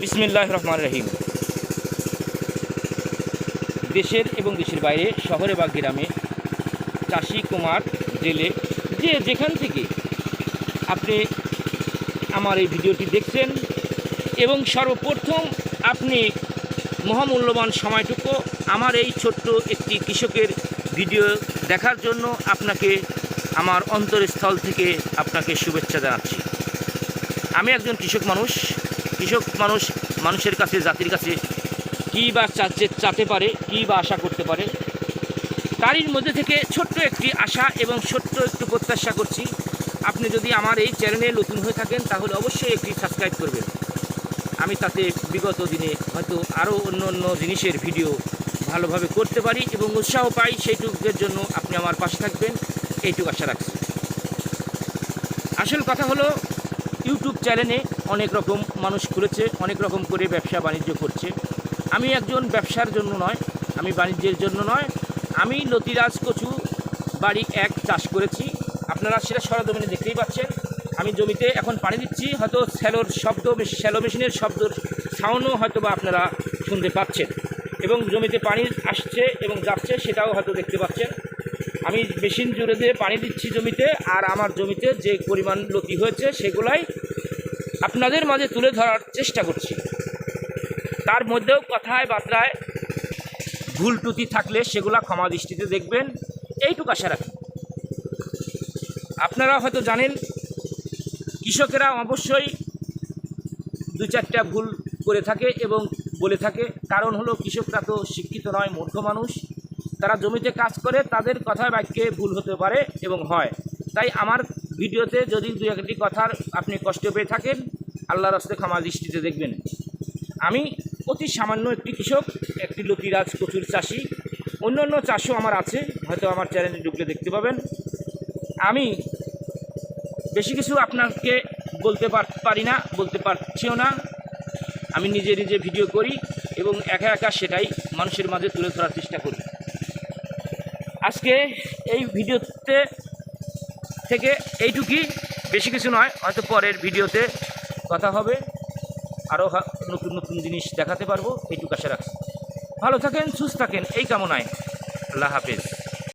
বিসমিল্লাহ রহমান রহিম দেশের এবং দেশের বাইরে, শহরে বা গ্রামে চাষি, কুমার, জেলে, যে যেখান থেকে আপনি আমার এই ভিডিওটি দেখছেন এবং সর্বপ্রথম আপনি মহামূল্যবান সময়টুকু আমার এই ছোট্ট একটি কৃষকের ভিডিও দেখার জন্য আপনাকে আমার অন্তরস্থল থেকে আপনাকে শুভেচ্ছা জানাচ্ছি। আমি একজন কৃষক মানুষ কৃষক মানুষ, মানুষের কাছে, জাতির কাছে কী বা চাচ্ছে, চাতে পারে, কী বা আশা করতে পারে? তারই মধ্যে থেকে ছোট্ট একটি আশা এবং ছোট্ট একটু প্রত্যাশা করছি। আপনি যদি আমার এই চ্যানেলে নতুন হয়ে থাকেন, তাহলে অবশ্যই একটি সাবস্ক্রাইব করবেন। আমি তাতে বিগত দিনে হয়তো আরও অন্য অন্য জিনিসের ভিডিও ভালোভাবে করতে পারি এবং উৎসাহ পাই, সেইটুকুর জন্য আপনি আমার পাশে থাকবেন। এইটুকু আশা রাখছি। আসল কথা হলো ইউটিউব চ্যানেলে অনেক রকম মানুষ খুলেছে, অনেক রকম করে ব্যবসা বাণিজ্য করছে। আমি একজন ব্যবসার জন্য নয়, আমি বাণিজ্যের জন্য নয়। আমি লতিরাজ কচু বাড়ি এক চাষ করেছি। আপনারা সেটা সরজমিনে দেখতেই পাচ্ছেন। আমি জমিতে এখন পানি দিচ্ছি, হয়তো স্যালোর শব্দ স্যালো মেশিনের শব্দ সাউন্ডও হয়তো বা আপনারা শুনতে পাচ্ছেন। এবং জমিতে পানি আসছে এবং যাচ্ছে, সেটাও হয়তো দেখতে পাচ্ছেন। আমি মেশিন জুড়ে দিয়ে পানি দিচ্ছি জমিতে আর আমার জমিতে যে পরিমাণ লতি হয়েছে সেগুলাই আপনাদের মাঝে তুলে ধরার চেষ্টা করছি। তার মধ্যেও কথায় বার্তায় ভুল টুতি থাকলে সেগুলা ক্ষমা দৃষ্টিতে দেখবেন। এইটুকু আশা রাখি। আপনারা হয়তো জানেন, কৃষকেরা অবশ্যই দু চারটা ভুল করে থাকে এবং বলে থাকে। কারণ হলো কৃষকরা তো শিক্ষিত নয়, মূর্খ মানুষ। তারা জমিতে কাজ করে, তাদের কথায় বাক্যে ভুল হতে পারে এবং হয়। তাই আমার ভিডিওতে যদি দু একটি কথার আপনি কষ্ট পেয়ে থাকেন, আল্লাহর হস্তে ক্ষমা দৃষ্টিতে দেখবেন। আমি অতি সামান্য একটি কৃষক, একটি লতিরাজ কচুর চাষি। অন্য অন্য চাষও আমার আছে, হয়তো আমার চ্যানেলে ঢুকলে দেখতে পাবেন। আমি বেশি কিছু আপনাকে বলতে পারি না, বলতে পারছিও না। আমি নিজে নিজে ভিডিও করি এবং একা একা সেটাই মানুষের মাঝে তুলে ধরার চেষ্টা করি। আজকে এই ভিডিওতে থেকে এইটুকুই। বেশি কিছু নয়, হয়তো পরের ভিডিওতে কথা হবে। আরও নতুন নতুন জিনিস দেখাতে পারব, এইটুকু আশা রাখছি। ভালো থাকেন, সুস্থ থাকেন, এই কামনায়। আল্লাহ হাফেজ।